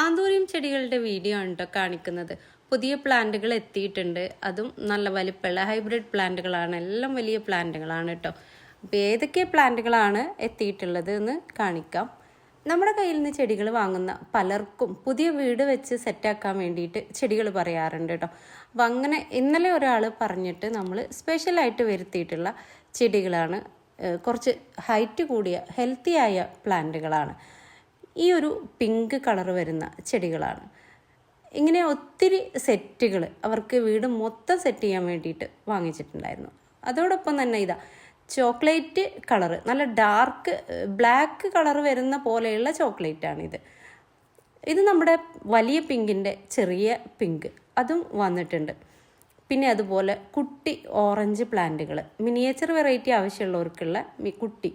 Anthurium ചെടികളുടെ video ആണ് കേട്ടോ കാണിക്കുന്നത്. പുതിയ പ്ലാന്റുകൾ എത്തിയിട്ടുണ്ട്. അതും നല്ല വലിപ്പമുള്ള ഹൈബ്രിഡ് പ്ലാന്റുകളാണ്. എല്ലാം വലിയ പ്ലാന്റുകളാണ് കേട്ടോ അപ്പോൾ ഏതൊക്കെ പ്ലാന്റുകളാണ് എത്തിയിട്ടുള്ളത് എന്ന് കാണിക്കാം. നമ്മുടെ കയ്യിൽ നിന്ന് ചെടികൾ വാങ്ങുന്ന പലർക്കും പുതിയ വീട് വെച്ച് സെറ്റാക്കാൻ വേണ്ടിയിട്ട് ചെടികൾ പറയാറുണ്ട് കേട്ടോ അപ്പം അങ്ങനെ ഇന്നലെ ഒരാൾ പറഞ്ഞിട്ട് നമ്മൾ സ്പെഷ്യലായിട്ട് വരുത്തിയിട്ടുള്ള ചെടികളാണ് കുറച്ച് ഹൈറ്റ് കൂടിയ ഹെൽത്തിയായ പ്ലാന്റുകളാണ്. ഈ ഒരു പിങ്ക് കളർ വരുന്ന ചെടികളാണ്. ഇങ്ങനെ ഒത്തിരി സെറ്റുകൾ അവർക്ക് വീട് മൊത്തം സെറ്റ് ചെയ്യാൻ വേണ്ടിയിട്ട് വാങ്ങിച്ചിട്ടുണ്ടായിരുന്നു. അതോടൊപ്പം തന്നെ ഇതാ ചോക്ലേറ്റ് കളറ് നല്ല ഡാർക്ക് ബ്ലാക്ക് കളർ വരുന്ന പോലെയുള്ള ചോക്ലേറ്റാണിത് ഇത് നമ്മുടെ വലിയ പിങ്കിന്റെ ചെറിയ പിങ്ക് അതും വന്നിട്ടുണ്ട്. പിന്നെ അതുപോലെ കുട്ടി ഓറഞ്ച് പ്ലാന്റുകൾ മിനിയേച്ചർ വെറൈറ്റി ആവശ്യമുള്ളവർക്കുള്ള കുട്ടി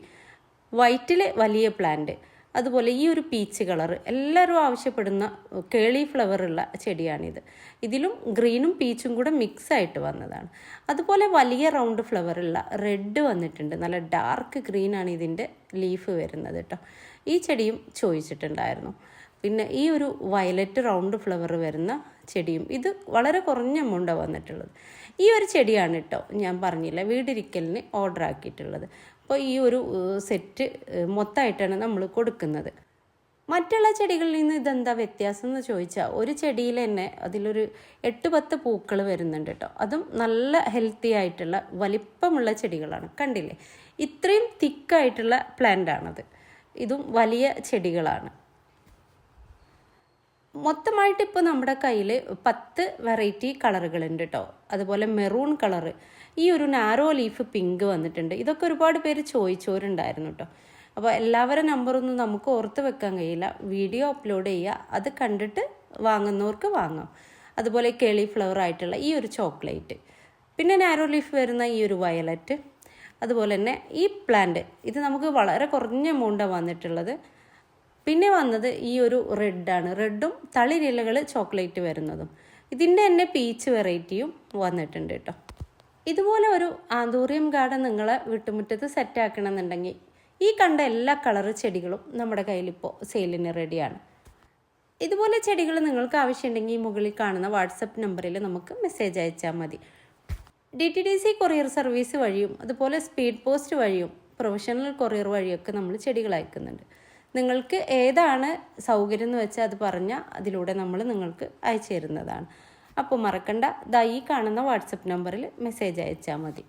വൈറ്റിലെ വലിയ പ്ലാന്റ് അതുപോലെ ഈ ഒരു പീച്ച് കളർ എല്ലാവരും ആവശ്യപ്പെടുന്ന കേളി ഫ്ലവറുള്ള ചെടിയാണിത്. ഇതിലും ഗ്രീനും പീച്ചും കൂടെ മിക്സ് ആയിട്ട് വന്നതാണ്. അതുപോലെ വലിയ റൗണ്ട് ഫ്ലവറുള്ള റെഡ് വന്നിട്ടുണ്ട്. നല്ല ഡാർക്ക് ഗ്രീനാണ് ഇതിന്റെ ലീഫ് വരുന്നത് കേട്ടോ ഈ ചെടിയും ചോദിച്ചിട്ടുണ്ടായിരുന്നു. പിന്നെ ഈ ഒരു വയലറ്റ് റൗണ്ട് ഫ്ലവർ വരുന്ന ചെടിയും ഇത് വളരെ കുറഞ്ഞ എമൗണ്ടാണ് വന്നിട്ടുള്ളത്. ഈ ഒരു ചെടിയാണ് കേട്ടോ ഞാൻ പറഞ്ഞില്ല വീടിരിക്കലിന് ഓർഡർ ആക്കിയിട്ടുള്ളത്. അപ്പോൾ ഈ ഒരു സെറ്റ് മൊത്തമായിട്ടാണ് നമ്മൾ കൊടുക്കുന്നത്. മറ്റുള്ള ചെടികളിൽ നിന്ന് ഇതെന്താ വ്യത്യാസം എന്ന് ചോദിച്ചാൽ ഒരു ചെടിയിൽ തന്നെ അതിലൊരു എട്ട് പത്ത് പൂക്കൾ വരുന്നുണ്ട് കേട്ടോ അതും നല്ല ഹെൽത്തി ആയിട്ടുള്ള വലിപ്പമുള്ള ചെടികളാണ്. കണ്ടില്ലേ? ഇത്രയും തിക്കായിട്ടുള്ള പ്ലാന്റ് ആണത് ഇതും വലിയ ചെടികളാണ്. മൊത്തമായിട്ട് ഇപ്പോൾ നമ്മുടെ കയ്യിൽ പത്ത് വെറൈറ്റി കളറുകളുണ്ട് കേട്ടോ അതുപോലെ മെറൂൺ കളറ് ഈ ഒരു നാരോ ലീഫ് പിങ്ക് വന്നിട്ടുണ്ട്. ഇതൊക്കെ ഒരുപാട് പേര് ചോദിച്ചവരുണ്ടായിരുന്നു കേട്ടോ അപ്പോൾ എല്ലാവരുടെ നമ്പറൊന്നും നമുക്ക് ഓർത്ത് വെക്കാൻ കഴിയില്ല. വീഡിയോ അപ്ലോഡ് ചെയ്യുക. അത് കണ്ടിട്ട് വാങ്ങുന്നവർക്ക് വാങ്ങാം. അതുപോലെ കേളി ഫ്ലവർ ആയിട്ടുള്ള ഈ ഒരു ചോക്ലേറ്റ് പിന്നെ നാരോ ലീഫ് വരുന്ന ഈ ഒരു വയലറ്റ് അതുപോലെ തന്നെ ഈ പ്ലാന്റ് ഇത് നമുക്ക് വളരെ കുറഞ്ഞ എമൗണ്ടാണ് വന്നിട്ടുള്ളത്. പിന്നെ വന്നത് ഈ ഒരു റെഡാണ് റെഡും തളിരിലകൾ ചോക്ലേറ്റ് വരുന്നതും. ഇതിന്റെ തന്നെ പീച്ച് വെറൈറ്റിയും വന്നിട്ടുണ്ട് കേട്ടോ ഇതുപോലെ ഒരു ആന്തൂറിയം ഗാർഡൻ നിങ്ങളെ വീട്ടുമുറ്റത്ത് സെറ്റ് എന്നുണ്ടെങ്കിൽ ഈ കണ്ട എല്ലാ കളർ ചെടികളും നമ്മുടെ കയ്യിലിപ്പോൾ സെയിലിന് റെഡിയാണ് ഇതുപോലെ ചെടികൾ നിങ്ങൾക്ക് ആവശ്യമുണ്ടെങ്കിൽ മുകളിൽ കാണുന്ന വാട്സപ്പ് നമ്പറിൽ നമുക്ക് മെസ്സേജ് അയച്ചാൽ മതി. D T D C courier service വഴിയും അതുപോലെ സ്പീഡ് പോസ്റ്റ് വഴിയും പ്രൊഫഷണൽ കൊറിയർ വഴിയൊക്കെ നമ്മൾ ചെടികൾ അയക്കുന്നുണ്ട്. നിങ്ങൾക്ക് ഏതാണ് സൗകര്യം എന്ന് വെച്ചാൽ അത് പറഞ്ഞാൽ അതിലൂടെ നമ്മൾ നിങ്ങൾക്ക് അയച്ചു തരുന്നതാണ്. അപ്പോൾ മറക്കണ്ട. ദാ ഈ കാണുന്ന വാട്സപ്പ് നമ്പറിൽ മെസ്സേജ് അയച്ചാൽ മതി.